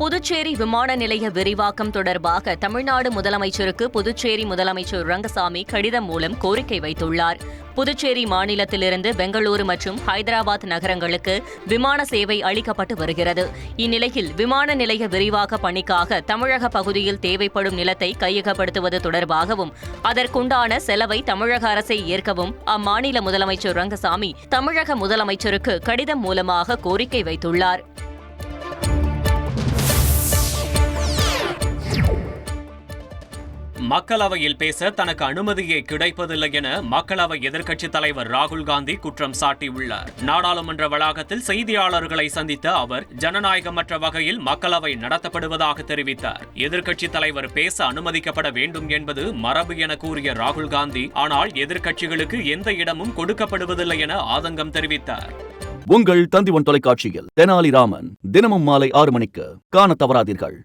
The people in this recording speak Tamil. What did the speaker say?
புதுச்சேரி விமான நிலைய விரிவாக்கம் தொடர்பாக தமிழ்நாடு முதலமைச்சருக்கு புதுச்சேரி முதலமைச்சர் ரங்கசாமி கடிதம் மூலம் கோரிக்கை வைத்துள்ளார். புதுச்சேரி மாநிலத்திலிருந்து பெங்களூரு மற்றும் ஹைதராபாத் நகரங்களுக்கு விமான சேவை அளிக்கப்பட்டு வருகிறது. இந்நிலையில் விமான நிலைய விரிவாக்க பணிக்காக தமிழக பகுதியில் தேவைப்படும் நிலத்தை கையகப்படுத்துவது தொடர்பாகவும் அதற்குண்டான செலவை தமிழக அரசை ஏற்கவும் அம்மாநில முதலமைச்சர் ரங்கசாமி தமிழக முதலமைச்சருக்கு கடிதம் மூலமாக கோரிக்கை வைத்துள்ளார். மக்களவையில் பேச தனக்கு அனுமதியே கிடைப்பதில்லை என மக்களவை எதிர்க்கட்சித் தலைவர் ராகுல் காந்தி குற்றம் சாட்டியுள்ளார். நாடாளுமன்ற வளாகத்தில் செய்தியாளர்களை சந்தித்த அவர் ஜனநாயகமற்ற வகையில் மக்களவை நடத்தப்படுவதாக தெரிவித்தார். எதிர்க்கட்சித் தலைவர் பேச அனுமதிக்கப்பட வேண்டும் என்பது மரபு என கூறிய ராகுல் காந்தி ஆனால் எதிர்க்கட்சிகளுக்கு எந்த இடமும் கொடுக்கப்படுவதில்லை என ஆதங்கம் தெரிவித்தார். உங்கள் தந்திவன் தொலைக்காட்சியில் தெனாலிராமன் தினமும் மாலை ஆறு மணிக்கு காண தவறாதீர்கள்.